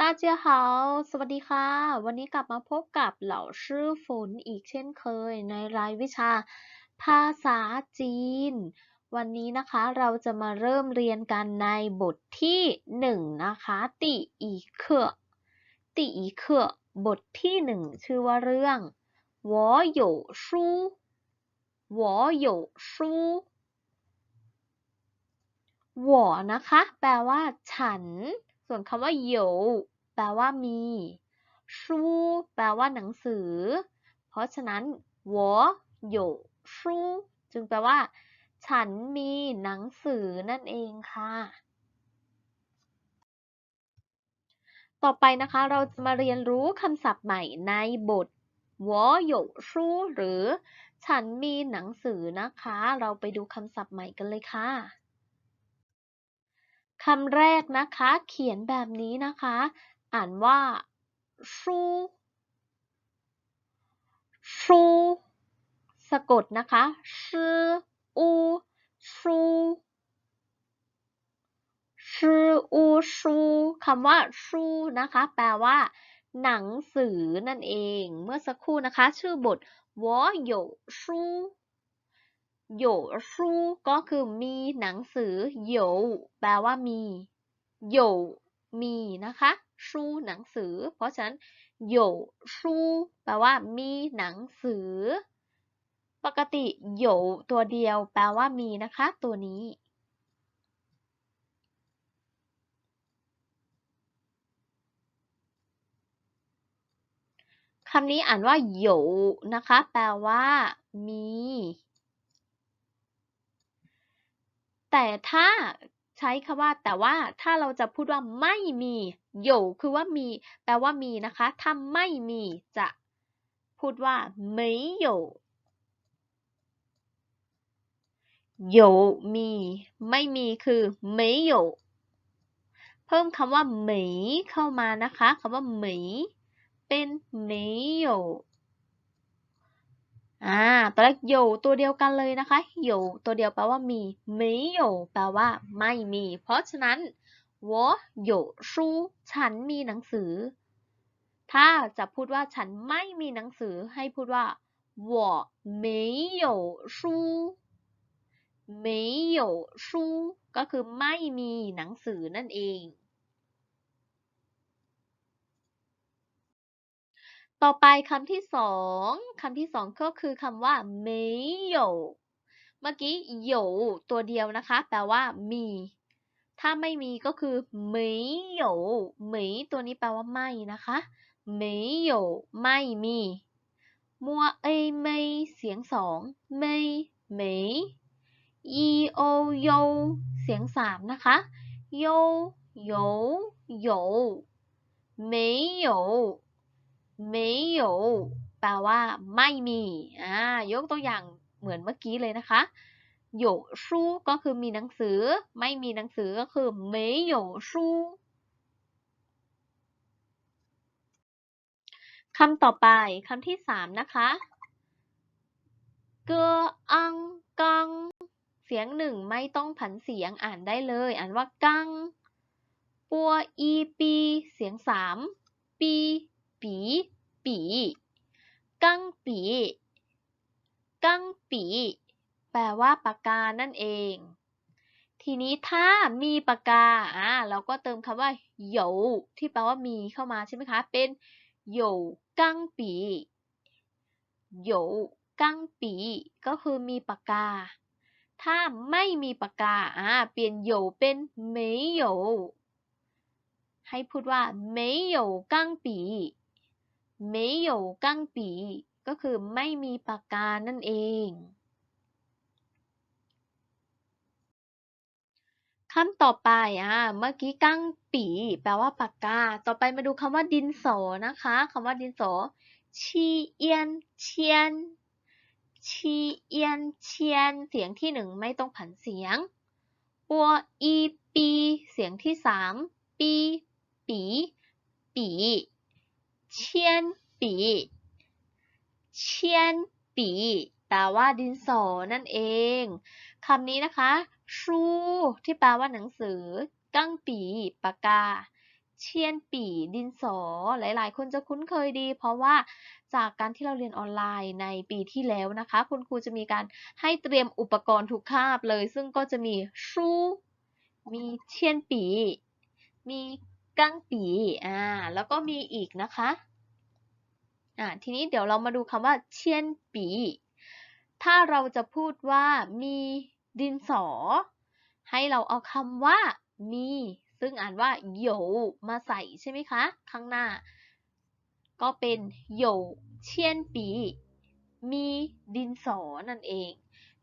大家好สวัสดีค่ะ วันนี้กลับมาพบกับเหล่าชื่อฝนอีกเช่นเคยในรายวิชาภาษาจีน วันนี้นะคะเราจะมาเริ่มเรียนกันในบทที่หนึ่งนะคะติอีเคติอีเคบทที่หนึ่งชื่อว่าเรื่อง我有书我有书我นะคะ แปลว่า ฉัน ส่วนคำว่า有แปลว่ามีชูแปลว่าหนังสือ เพราะฉะนั้น我有书จึงแปลว่า ฉันมีหนังสือนั่นเองค่ะ ต่อไปนะคะ เราจะมาเรียนรู้คำศัพท์ใหม่ในบท我有书หรือ ฉันมีหนังสือนะคะ เราไปดูคำศัพท์ใหม่กันเลยค่ะ คำแรกนะคะ เขียนแบบนี้นะคะ อ่านว่าซูซูสะกดนะคะซู่อูซู่ซู่อูซูคำว่าซูนะคะ แปลว่า หนังสือนั่นเอง เมื่อสักครู่นะคะ ชื่อบทวอหยู่ชู หยชูก็คือมีหนังสือหยแปลว่ามีหยมีนะคะชูหนังสือ เพราะฉะนั้นหยชูแปลว่ามีหนังสือ ปกติหยตัวเดียว แปลว่ามีนะคะ ตัวนี้คำนี้อ่านว่าหยนะคะ แปลว่า มี แต่ถ้าใช้คำว่าแต่ว่าถ้าเราจะพูดว่าไม่มีโยคือว่ามี แปลว่ามีนะคะ ถ้าไม่มีจะพูดว่าไม่โยโยมี ไม่มีคือไม่โยเพิ่มคำว่าเหมยเข้ามานะคะคำว่าเหมยเป็นไม่โย อ่าตัวแรกโยตัวเดียวกันเลยนะคะโยตัวเดียวแปลว่ามีไม่โยแปลว่าไม่มี เพราะฉะนั้น我有书ฉันมีหนังสือ ถ้าจะพูดว่าฉันไม่มีหนังสือให้พูดว่า我没有书没有书ก็คือไม่มีหนังสือนั่นเอง ต่อไปคำที่สองคำที่สองก็คือคำว่าไม่有เมื่อกี้有ตัวเดียวนะคะ แปลว่ามี ถ้าไม่มีก็คือไม่有ไม่ตัวนี้แปลว่าไม่นะคะไม่有ไม่มีมัวเอไม่เสียงสองไม่ไม่อีโอโยเสียงสามนะคะโยโยโยไม่有 ไม่有แปลว่า ไม่มีอ่ายกตัวอย่างเหมือนเมื่อกี้เลยนะคะ有书ก็คือมีหนังสือ ไม่มีหนังสือก็คือ没有书คำต่อไปคำที่สามนะคะเกออังกัง เสียงหนึ่งไม่ต้องผันเสียงอ่านได้เลย อ่านว่ากังปัวอีปีเสียงสามปี ปีปีกังปีกังปีแปลว่าปากกานั่นเอง ทีนี้ถ้ามีปากกาอ่าเราก็เติมคำว่าโยที่แปลว่ามีเข้ามาใช่ไหมคะ เป็นโยกังปีโยกังปีก็คือมีปากกา ถ้าไม่มีปากกาอ่าเปลี่ยนโยเป็นไม่โยให้พูดว่าไม่โยกังปี ไม่有กั้งปีก็คือไม่มีปากกานั่นเอง คำต่อไปอะเมื่อกี้กั้งปี แปลว่าปากกา ต่อไปมาดูคำว่าดินสอนะคะคำว่าดินสอชีเอียนเชียนชีเอียนเชียน เสียงที่หนึ่งไม่ต้องผันเสียงปัวอีปี เสียงที่สามปี ปี ปี เชียนปีเชียนปีแปลว่าดินสอนั่นเองคำนี้นะคะ ชูที่แปลว่าหนังสือ กั้งปีปากกา เชียนปีดินสอ หลายๆ คนจะคุ้นเคยดี เพราะว่าจากการที่เราเรียนออนไลน์ในปีที่แล้วนะคะ คุณครูจะมีการให้เตรียมอุปกรณ์ทุกคาบเลย ซึ่งก็จะมีชูมีเชียนปี มี กังปีอ่า แล้วก็มีอีกนะคะ อ่า ทีนี้เดี๋ยวเรามาดูคำว่าเชียนปี ถ้าเราจะพูดว่ามีดินสอ ให้เราเอาคำว่ามี ซึ่งอ่านว่าโยมาใส่ใช่ไหมคะ ข้างหน้า ก็เป็นโยเชียนปี มีดินสอนั่นเอง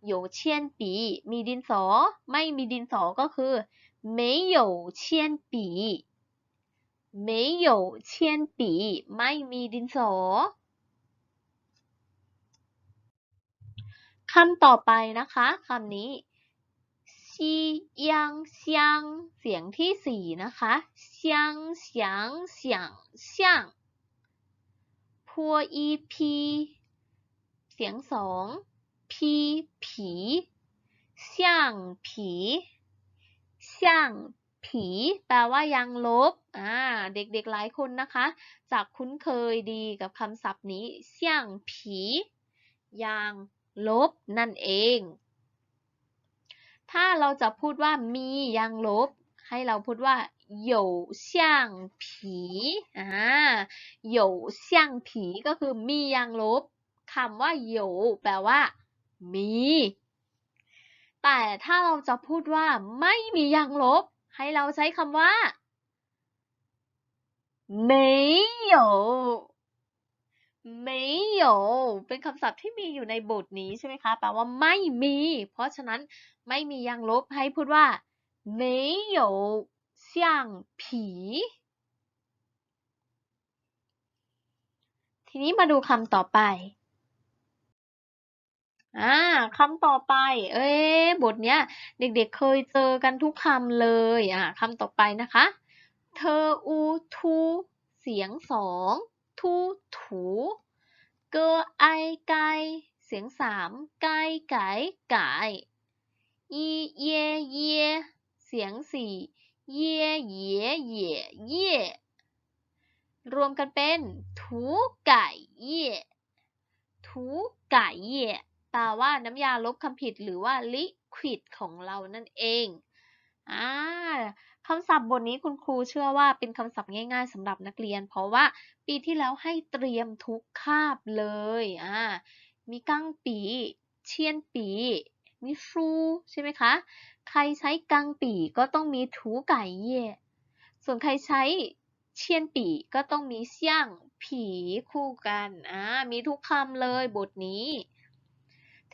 โยเชียนปี มีดินสอ ไม่มีดินสอก็คือ没有铅笔 没有铅笔ไม่มีดินสอ คำต่อไปนะคะคำนี้ซียังเซียงเสียงที่สี่นะคะเซียงเสียงเสียงเซียงพัวอีพีเสียงสองพีผีเซียงผีเซียง ผี แปลว่ายังลบ อ่า เด็กๆหลายคนนะคะ จากคุ้นเคยดีกับคำศัพท์นี้เสี่ยงผียางลบนั่นเอง ถ้าเราจะพูดว่ามียางลบ ให้เราพูดว่า有ยู่เสี่ยงผีอ่าหเสี่ยงผีก็คือมียางลบคำว่า有แปลว่า มี แต่ถ้าเราจะพูดว่าไม่มียางลบ ให้เราใช้คำว่า没有没有เป็นคำศัพท์ที่มีอยู่ในบทนี้ใช่ไหมคะ แปลว่าไม่มี เพราะฉะนั้นไม่มียางลบให้พูดว่า没有橡皮ทีนี้มาดูคำต่อไป อ่าคำต่อไป เอ้บทเนี้ย เด็กๆเคยเจอกันทุกคำเลยอ่าคำต่อไปนะคะ เธออูทูเสียงสองทูถูเกอไอไกเสียงสามไกไก่ไก่อีเยเยเสียงสี่เย่เย่เย่เย่รวมกันเป็นถูไก่เย่ถูไก่เย่ แปลว่าน้ำยาลบคำผิดหรือว่า liquid ของเรานั่นเองอ่าคำศัพท์บทนี้คุณครูเชื่อว่าเป็นคำศัพท์ง่ายๆสำหรับนักเรียน เพราะว่าปีที่แล้วให้เตรียมทุกคาบเลยอ่ามีกั้งปีเชียนปีมีชูใช่ไหมคะ ใครใช้กังปีก็ต้องมีถูไก่เย่ส่วนใครใช้เชียนปีก็ต้องมีเสี่ยงผีคู่กันอ่ามีทุกคำเลยบทนี้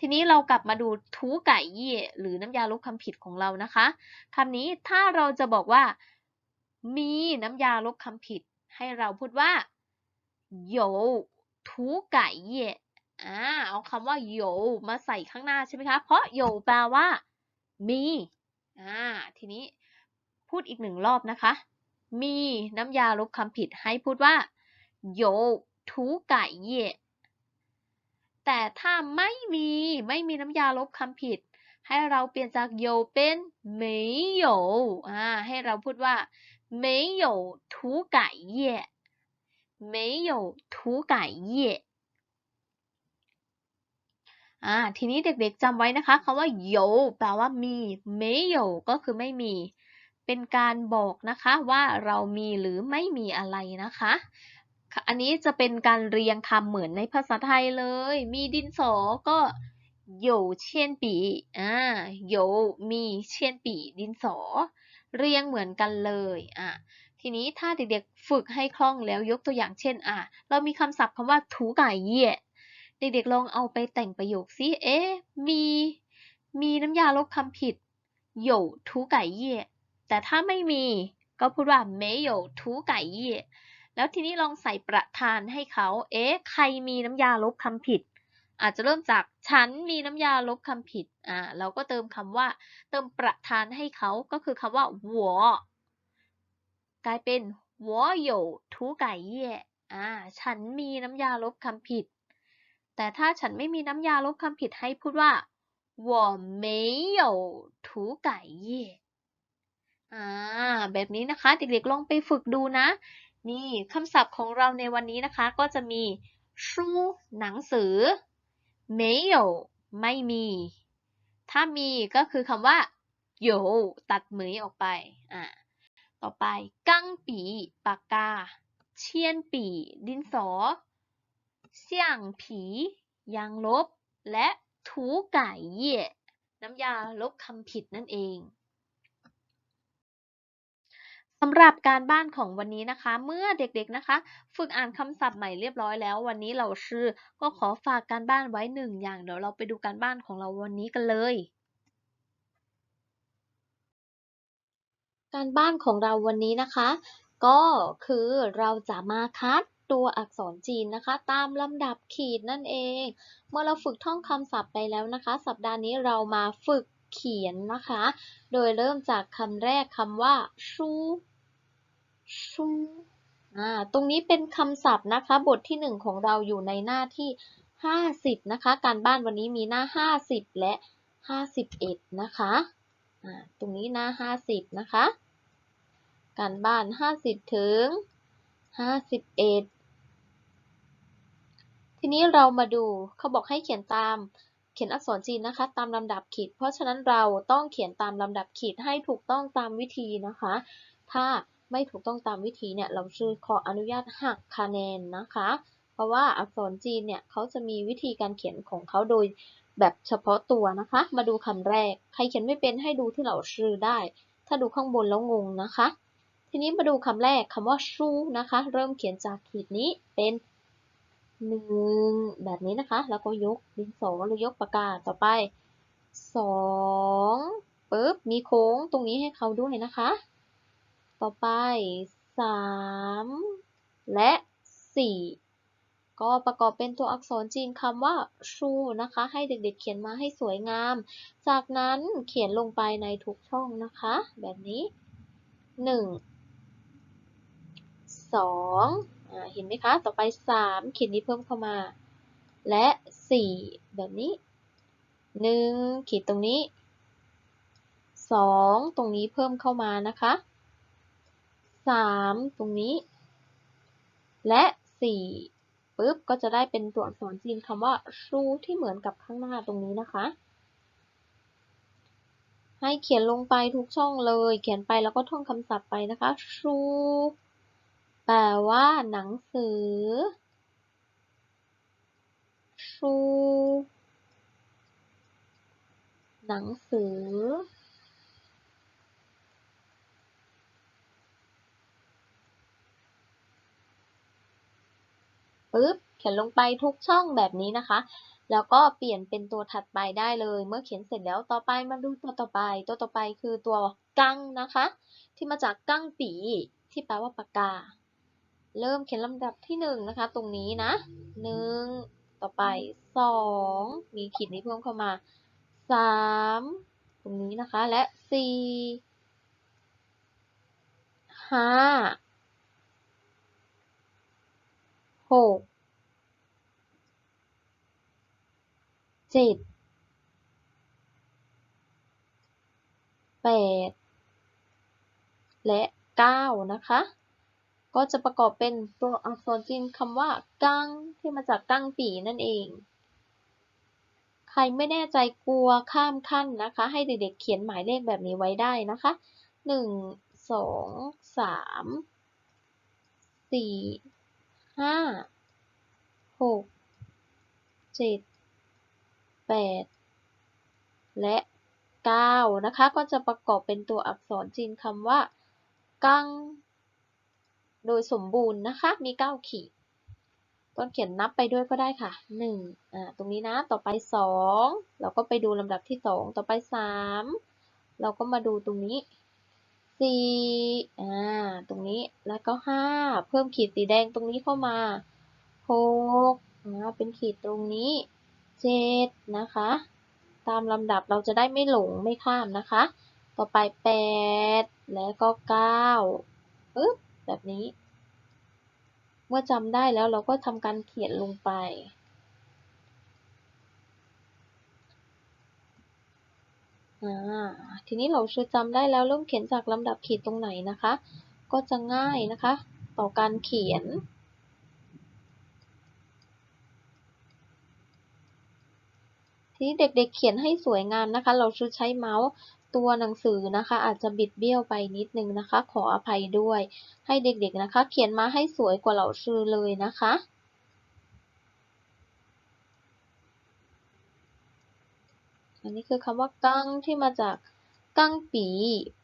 ทีนี้เรากลับมาดูทูไก่เย่หรือน้ำยาลบคำผิดของเรานะคะคำนี้ถ้าเราจะบอกว่า มีน้ำยาลบคำผิด ให้เราพูดว่า有ทูไก่เย่อ่าเอาคำว่าโยมาใส่ข้างหน้าใช่ไหมคะ เพราะโยแปลว่า มีอ่าทีนี้พูดอีกหนึ่งรอบนะคะ มีน้ำยาลบคำผิดให้พูดว่าโยทูไก่เย่ แต่ถ้าไม่มีไม่มีน้ำยาลบคำผิด ให้เราเปลี่ยนจากโยเป็นไม่โยอ่าให้เราพูดว่าไม่โยถูไก่เย่ไม่โยถูไก่เย่อ่าทีนี้เด็กๆจำไว้นะคะคำว่าโยแปลว่ามีไม่โยก็คือไม่มี เป็นการบอกนะคะว่าเรามีหรือไม่มีอะไรนะคะ อันนี้จะเป็นการเรียงคำเหมือนในภาษาไทยเลย มีดินสอก็โย่เชียนปีอ่าโย่มีเชียนปีดินสอ เรียงเหมือนกันเลยอะทีนี้ถ้าเด็กๆฝึกให้คล่องแล้วยกตัวอย่างเช่นอะเรามีคำศัพท์คำว่าถูไก่ายเย่เด็กๆลองเอาไปแต่งประโยคซิเอ๊ะมี มีน้ำยาลบคำผิดโย่ถูไก่ายเย่แต่ถ้าไม่มีก็พูดว่าไม่โย่ถูไก่ายเย่ แล้วทีนี้ลองใส่ประธานให้เขา เอ๊ะ ใครมีน้ำยาลบคำผิด อาจจะเริ่มจากฉันมีน้ำยาลบคำผิด อ่า เราก็เติมคำว่า เติมประธานให้เขา ก็คือคำว่า我กลายเป็น我有涂改液อ่า ฉันมีน้ำยาลบคำผิด แต่ถ้าฉันไม่มีน้ำยาลบคำผิดให้พูดว่า我没有涂改液 อ่า แบบนี้นะคะ เด็กๆ ลองไปฝึกดูนะ นี่คำศัพท์ของเราในวันนี้นะคะก็จะมีชูหนังสือ没有ไม่มี ถ้ามีก็คือคำว่าโยตัดเหมยออกไปอ่าต่อไปกั้งปีปากกา เชียนปี ดินสอเสี่ยงผียางลบ และถูไก่เย่น้ำยาลบคำผิดนั่นเอง สำหรับการบ้านของวันนี้นะคะ เมื่อเด็กๆนะคะ ฝึกอ่านคำศัพท์ใหม่เรียบร้อยแล้ว วันนี้เราชื่อก็ขอฝากการบ้านไว้หนึ่งอย่างเดี๋ยวเราไปดูการบ้านของเราวันนี้กันเลย การบ้านของเราวันนี้นะคะ ก็คือเราจะมาคัดตัวอักษรจีนนะคะ ตามลำดับขีดนั่นเอง เมื่อเราฝึกท่องคำศัพท์ไปแล้วนะคะ สัปดาห์นี้เรามาฝึกเขียนนะคะ โดยเริ่มจากคำแรกคำว่าชู ชูอ่าตรงนี้เป็นคำศัพท์นะคะ บทที่หนึ่งของเราอยู่ในหน้าที่50นะคะ การบ้านวันนี้มีหน้า50และ51นะคะอ่าตรงนี้หน้า50นะคะ การบ้าน50ถึง51ทีนี้เรามาดูเขาบอกให้เขียนตามเขียนอักษรจีนนะคะ ตามลำดับขีด เพราะฉะนั้นเราต้องเขียนตามลำดับขีดให้ถูกต้องตามวิธีนะคะ ถ้า ไม่ถูกต้องตามวิธีเนี่ยเราชื่อขออนุญาตหักคะแนนนะคะ เพราะว่าอักษรจีนเนี่ยเขาจะมีวิธีการเขียนของเขาโดยแบบเฉพาะตัวนะคะ มาดูคำแรก ใครเขียนไม่เป็นให้ดูที่เราชื่อได้ ถ้าดูข้างบนแล้วงงนะคะ ทีนี้มาดูคำแรกคำว่าชูนะคะ เริ่มเขียนจากขีดนี้เป็นหนึ่งแบบนี้นะคะ แล้วก็ยกดินสอหรือยกปากกาต่อไปสองปึ๊บมีโค้งตรงนี้ให้เขาด้วยนะคะ ต่อไปสามและสี่ก็ประกอบเป็นตัวอักษรจีนคำว่าชูนะคะ ให้เด็กๆเขียนมาให้สวยงาม จากนั้นเขียนลงไปในทุกช่องนะคะ แบบนี้หนึ่งสองเห็นไหมคะ ต่อไป3ขีดนี้เพิ่มเข้ามา และ 4 แบบนี้ 1 ขีดตรงนี้ 2 ตรงนี้เพิ่มเข้ามานะคะ 3 ตรงนี้ และ 4ปึ๊บก็จะได้เป็นตัวอักษรจีนคำว่าชูที่เหมือนกับข้างหน้าตรงนี้นะคะ ให้เขียนลงไปทุกช่องเลย เขียนไปแล้วก็ท่องคำศัพท์ไปนะคะ ชูแปลว่าหนังสือ ชู หนังสือ ปุ๊บ เขียนลงไปทุกช่องแบบนี้นะคะ แล้วก็เปลี่ยนเป็นตัวถัดไปได้เลย เมื่อเขียนเสร็จแล้วต่อไปมาดูตัวต่อไป ตัวต่อไปคือตัวกังนะคะ ที่มาจากกังปีที่แปลว่าปากกา เริ่มเขียนลำดับที่1นนะคะ ตรงนี้นะ 1 ต่อไป 2 มีขีดนี้เพิ่มเข้ามา 3 ตรงนี้นะคะ และ 4 5 หกเจ็ดแปดและเก้านะคะ ก็จะประกอบเป็นตัวอักษรจีนคำว่ากังที่มาจากกังปีนั่นเอง ใครไม่แน่ใจกลัวข้ามขั้นนะคะ ให้เด็กๆเขียนหมายเลขแบบนี้ไว้ได้นะคะหนึ่งสองสามสี่ ห้าหกเจ็ดแปดและเก้านะคะ ก็จะประกอบเป็นตัวอักษรจีนคำว่า กัง โดยสมบูรณ์นะคะ มี9ขีด ต้นเขียนนับไปด้วยก็ได้ค่ะ1อ่า ตรงนี้นะ ต่อไป2เราก็ไปดูลำดับที่2ต่อไป3เราก็มาดูตรงนี้ 4อ่า ตรงนี้ แล้วก็5เพิ่มขีดสีแดงตรงนี้เข้ามา6อ่าเป็นขีดตรงนี้7นะคะ ตามลำดับเราจะได้ไม่หลงไม่ข้ามนะคะ ต่อไป8แล้วก็9ปึ๊บแบบนี้ เมื่อจำได้แล้วเราก็ทำการเขียนลงไป อ่า ทีนี้เราชื่อจำได้แล้วเริ่มเขียนจากลำดับขีดตรงไหนนะคะ ก็จะง่ายนะคะ ต่อการเขียน ทีนี้เด็กๆเขียนให้สวยงามนะคะ เราชื่อใช้เมาส์ตัวหนังสือนะคะ อาจจะบิดเบี้ยวไปนิดนึงนะคะ ขออภัยด้วย ให้เด็กๆนะคะ เขียนมาให้สวยกว่าเราชื่อเลยนะคะ อันนี้คือคำว่ากั้งที่มาจากกั้งปี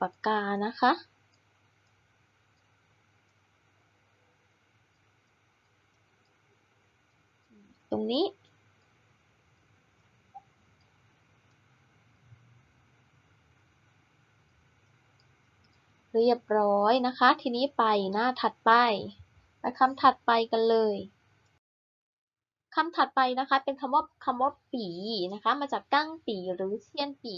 ปากกานะคะ ตรงนี้ เรียบร้อยนะคะ ทีนี้ไปหน้าถัดไป ไปคำถัดไปกันเลย คำถัดไปนะคะ เป็นคำว่าคำว่าปีนะคะ มาจากกั้งปีหรือเชียนปี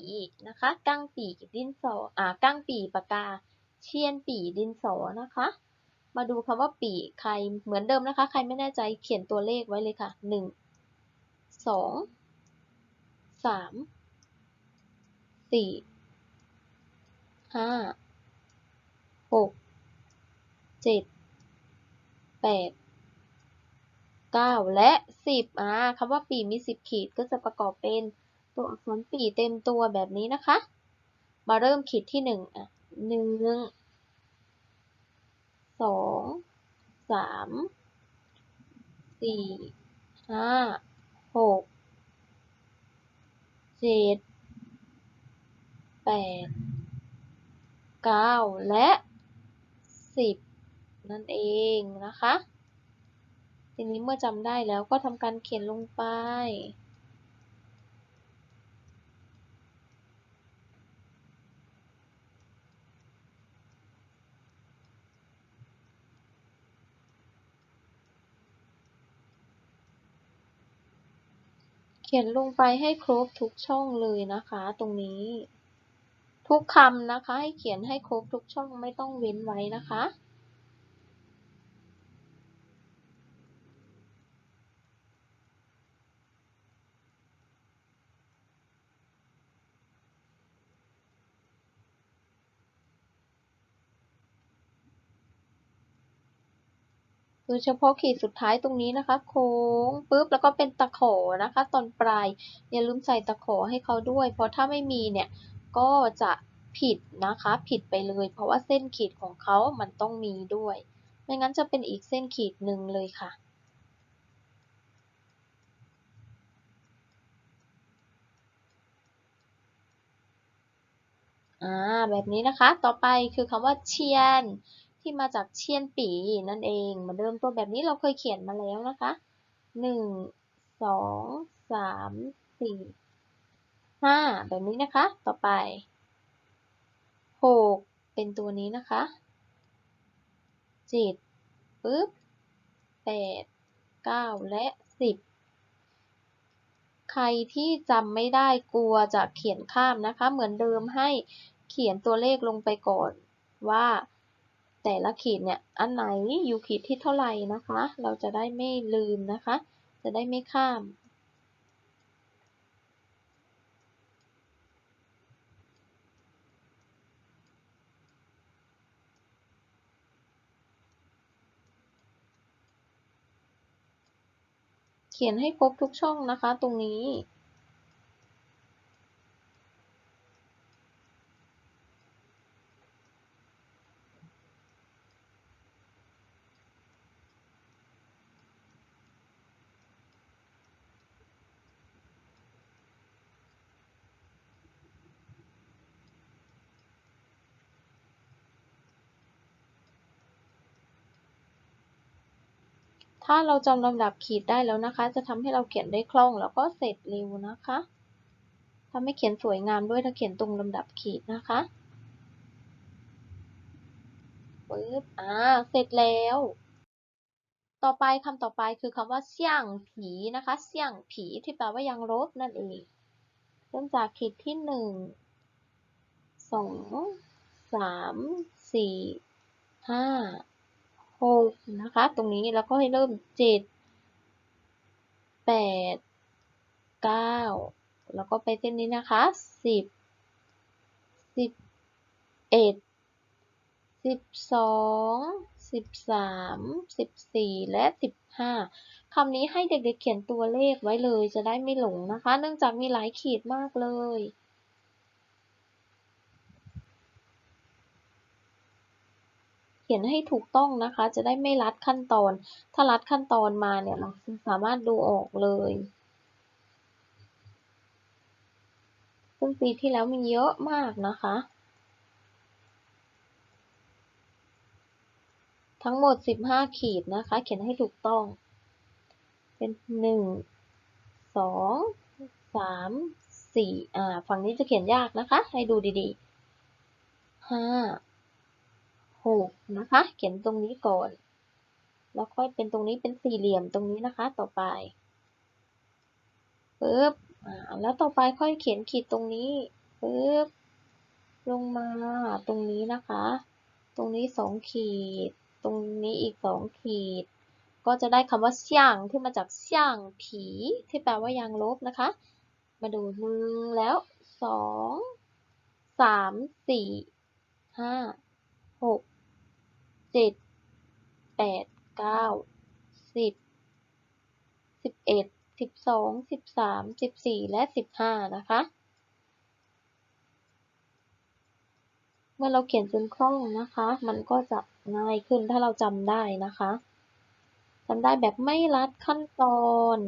นะคะ กั้งปีดินสออ่ากั้งปีปากกา เชียนปีดินสอนะคะ มาดูคำว่าปีใครเหมือนเดิมนะคะ ใครไม่แน่ใจเขียนตัวเลขไว้เลยค่ะหนึ่งสองสามสี่ห้าหกเจ็ดแปด เก้าและสิบอ่าคำว่าปีมีสิบขีดก็จะประกอบเป็นตัวอักษรปีเต็มตัวแบบนี้นะคะ มาเริ่มขีดที่หนึ่งอะหนึ่งสองสามสี่ห้าหกเจ็ดแปดเก้าและสิบนั่นเองนะคะ ทีนี้เมื่อจำได้แล้วก็ทำการเขียนลงไป เขียนลงไปให้ครบทุกช่องเลยนะคะตรงนี้ ทุกคำนะคะให้เขียนให้ครบทุกช่องไม่ต้องเว้นไว้นะคะ โดยเฉพาะขีดสุดท้ายตรงนี้นะคะ โค้งปุ๊บแล้วก็เป็นตะขอนะคะ ตอนปลายอย่าลืมใส่ตะขอให้เขาด้วย เพราะถ้าไม่มีเนี่ยก็จะผิดนะคะ ผิดไปเลย เพราะว่าเส้นขีดของเขามันต้องมีด้วย ไม่งั้นจะเป็นอีกเส้นขีดหนึ่งเลยค่ะอ่าแบบนี้นะคะ ต่อไปคือคำว่าเชียน ที่มาจากเชียนปีนั่นเองเหมือนเดิมตัวแบบนี้เราเคยเขียนมาแล้วนะคะหนึ่งสองสามสี่ห้าแบบนี้นะคะ ต่อไปหกเป็นตัวนี้นะคะเจ็ดปึ๊บแปดเก้าและสิบใครที่จำไม่ได้กลัวจะเขียนข้ามนะคะ เหมือนเดิมให้เขียนตัวเลขลงไปก่อนว่า แต่ละขีดเนี่ยอันไหนอยู่ขีดที่เท่าไหร่นะคะ เราจะได้ไม่ลืมนะคะ จะได้ไม่ข้าม เขียนให้ครบทุกช่องนะคะตรงนี้ ถ้าเราจำลำดับขีดได้แล้วนะคะ จะทำให้เราเขียนได้คล่องแล้วก็เสร็จเร็วนะคะทำให้เขียนสวยงามด้วยถ้าเขียนตรงลำดับขีดนะคะปึ๊บอ่า เสร็จแล้ว ต่อไปคำต่อไปคือคำว่าเสี่ยงผีนะคะเสี่ยงผีที่แปลว่ายังรบนั่นเอง เริ่มจากขีดที่หนึ่งสองสามสี่ห้า นะคะ ตรงนี้แล้วก็ให้เริ่มเจ็ดแปดเก้าแล้วก็ไปเส้นนี้นะคะสิบสิบเอ็ดสิบสองสิบสามสิบสี่และสิบห้าคำนี้ให้เด็กๆเขียนตัวเลขไว้เลยจะได้ไม่หลงนะคะ เนื่องจากมีหลายขีดมากเลย ขียนให้ถูกต้องนะคะ จะได้ไม่ลัดขั้นตอน ถ้าลัดขั้นตอนมาเนี่ยเราสามารถดูออกเลยซึ่งปีที่แล้วมีเยอะมากนะคะ ทั้งหมด 15 ขีดนะคะ เขียนให้ถูกต้อง เป็น 1 2 3 4อ่า ฝั่งนี้จะเขียนยากนะคะ ให้ดูดีๆ 5 6 นะคะ เขียนตรงนี้ก่อน แล้วค่อยเป็นตรงนี้เป็นสี่เหลี่ยมตรงนี้นะคะ ต่อไปปึ๊บอ่าแล้วต่อไปค่อยเขียนขีดตรงนี้ปึ๊บลงมาตรงนี้นะคะ ตรงนี้สองขีด ตรงนี้อีกสองขีด ก็จะได้คำว่าเสี่ยงที่มาจากเสี่ยงผี ที่แปลว่ายางลบนะคะ มาดูหนึ่งแล้วสองสามสี่ห้าหก เจ็ดแปดเก้าสิบสิบเอ็ดสิบสองสิบสามสิบสี่และสิบห้านะคะ เมื่อเราเขียนจนคล่องนะคะ มันก็จะง่ายขึ้นถ้าเราจำได้นะคะจำได้แบบไม่ลัดขั้นตอน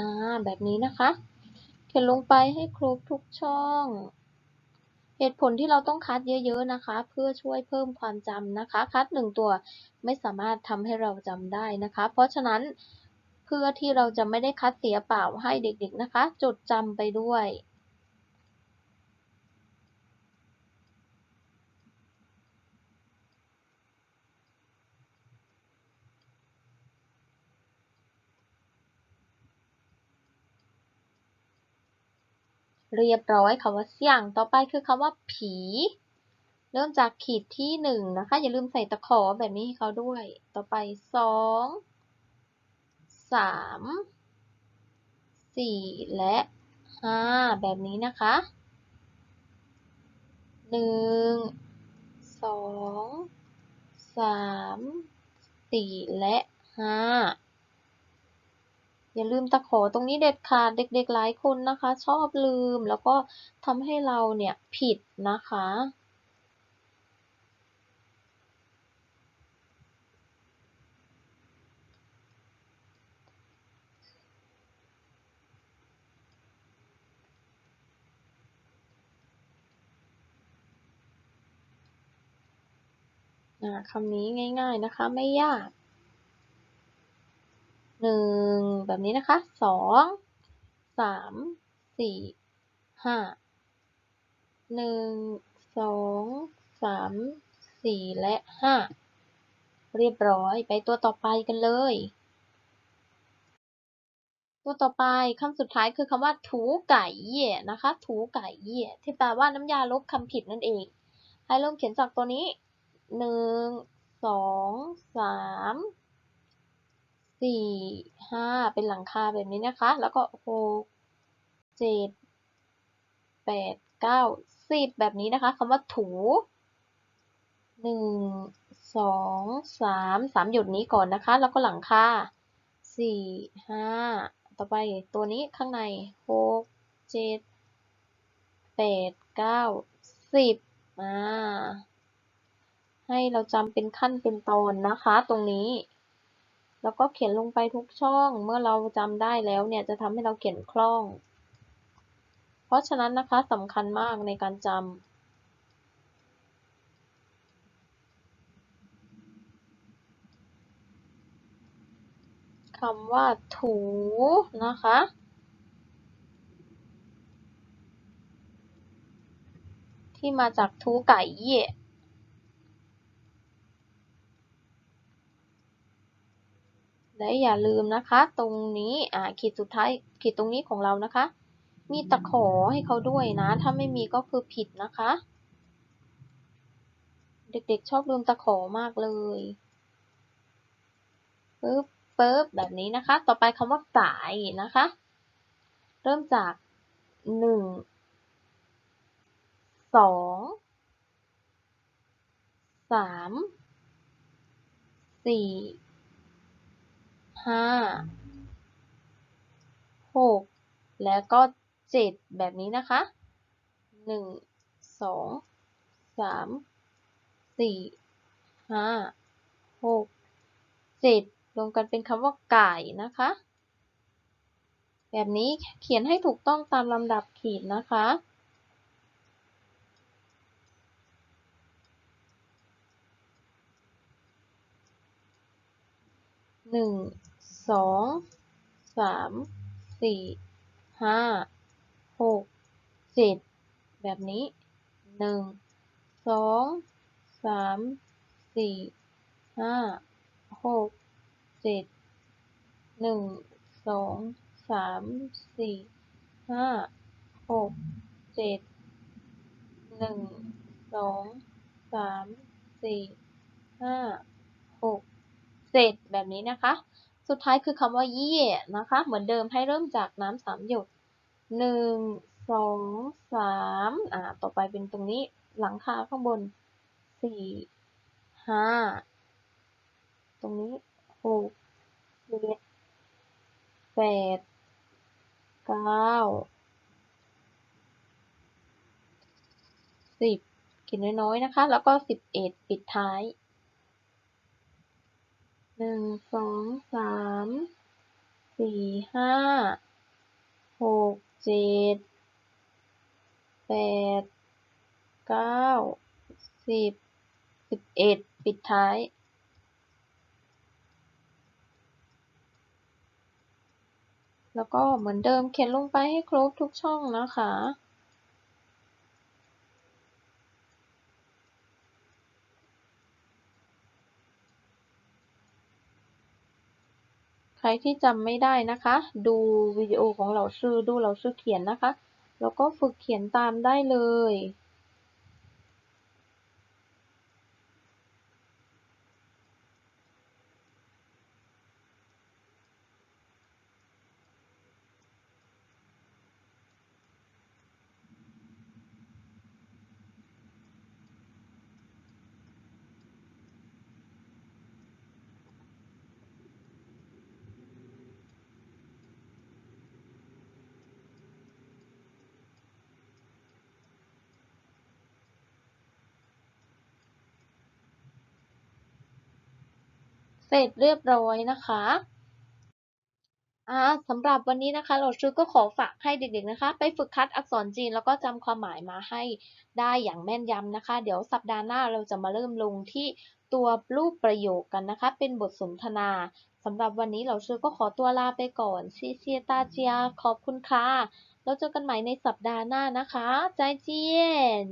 อ่าแบบนี้นะคะ เขียนลงไปให้ครบทุกช่อง เหตุผลที่เราต้องคัดเยอะๆนะคะ เพื่อช่วยเพิ่มความจำนะคะ คัดหนึ่งตัวไม่สามารถทำให้เราจำได้นะคะ เพราะฉะนั้นเพื่อที่เราจะไม่ได้คัดเสียเปล่าให้เด็กๆนะคะ จดจำไปด้วย เรียบร้อยคำว่าเสี่ยง ต่อไปคือคำว่าผี เริ่มจากขีดที่หนึ่งนะคะ อย่าลืมใส่ตะขอแบบนี้ให้เขาด้วย ต่อไปสองสามสี่และห้าแบบนี้นะคะหนึ่งสองสามสี่และห้า อย่าลืมตะขอตรงนี้เด็ดขาดเด็กๆหลายคนนะคะ ชอบลืมแล้วก็ทำให้เราเนี่ยผิดนะคะคำนี้ง่าย ๆนะคะ ไม่ยาก หนึ่งแบบนี้นะคะสองสามสี่ห้าหนึ่งสองสามสี่และห้าเรียบร้อยไปตัวต่อไปกันเลย ตัวต่อไปคำสุดท้ายคือคำว่าถูไก่เย่นะคะ ถูไก่เย่ที่แปลว่าน้ำยาลบคำผิดนั่นเอง ให้เริ่มเขียนจากตัวนี้หนึ่งสองสาม สี่ห้าเป็นหลังคาแบบนี้นะคะ แล้วก็หกเจ็ดแปดเก้าสิบแบบนี้นะคะคำว่าถูหนึ่งสองสามสามหยดนี้ก่อนนะคะ แล้วก็หลังคาสี่ห้าต่อไปตัวนี้ข้างในหกเจ็ดแปดเก้าสิบอ่าให้เราจำเป็นขั้นเป็นตอนนะคะตรงนี้ แล้วก็เขียนลงไปทุกช่อง เมื่อเราจำได้แล้วเนี่ยจะทำให้เราเขียนคล่อง เพราะฉะนั้นนะคะสำคัญมากในการจำคำว่าถูนะคะ ที่มาจากทูไก่เย่ และอย่าลืมนะคะ ตรงนี้อ่าขีดสุดท้ายขีดตรงนี้ของเรานะคะ มีตะขอให้เขาด้วยนะ ถ้าไม่มีก็คือผิดนะคะ เด็กๆชอบลืมตะขอมากเลยปึ๊บปึ๊บแบบนี้นะคะ ต่อไปคำว่าสายนะคะ เริ่มจากหนึ่งสองสามสี่ ห้าหกแล้วก็เจ็ดแบบนี้นะคะหนึ่งสองสามสี่ห้าหกเจ็ดรวมกันเป็นคำว่าไก่นะคะ แบบนี้เขียนให้ถูกต้องตามลำดับขีดนะคะหนึ่ง สองสามสี่ห้าหกเจ็ดแบบนี้หนึ่งสองสามสี่ห้าหกเจ็ดหนึ่งสองสามสี่ห้าหกเจ็ดหนึ่งสองสามสี่ห้าหกเสร็จแบบนี้นะคะ สุดท้ายคือคำว่าเย่นะคะ เหมือนเดิมให้เริ่มจากน้ำสามหยดหนึ่งสองสามอ่าต่อไปเป็นตรงนี้หลังคาข้างบนสี่ห้าตรงนี้หกเจ็ดแปดเก้าสิบเขียนน้อยๆนะคะ แล้วก็สิบเอ็ดปิดท้าย หนึ่งสองสามสี่ห้าหกเจ็ดแปดเก้าสิบสิบเอ็ดปิดท้ายแล้วก็เหมือนเดิมเขียนลงไปให้ครบทุกช่องนะคะ ใครที่จำไม่ได้นะคะ ดูวิดีโอของเหล่าชื่อดูเหล่าชื่อเขียนนะคะ แล้วก็ฝึกเขียนตามได้เลย เสร็จเรียบร้อยนะคะอ่าสำหรับวันนี้นะคะเราชื่อก็ขอฝากให้เด็กๆนะคะ ไปฝึกคัดอักษรจีนแล้วก็จำความหมายมาให้ได้อย่างแม่นยำนะคะ เดี๋ยวสัปดาห์หน้าเราจะมาเริ่มลงที่ตัวรูปประโยคกันนะคะ เป็นบทสนทนาสำหรับวันนี้เราชื่อก็ขอตัวลาไปก่อนซีเซียตาเจียขอบคุณค่ะแล้วเจอกันใหม่ในสัปดาห์หน้านะคะ ใจเจียน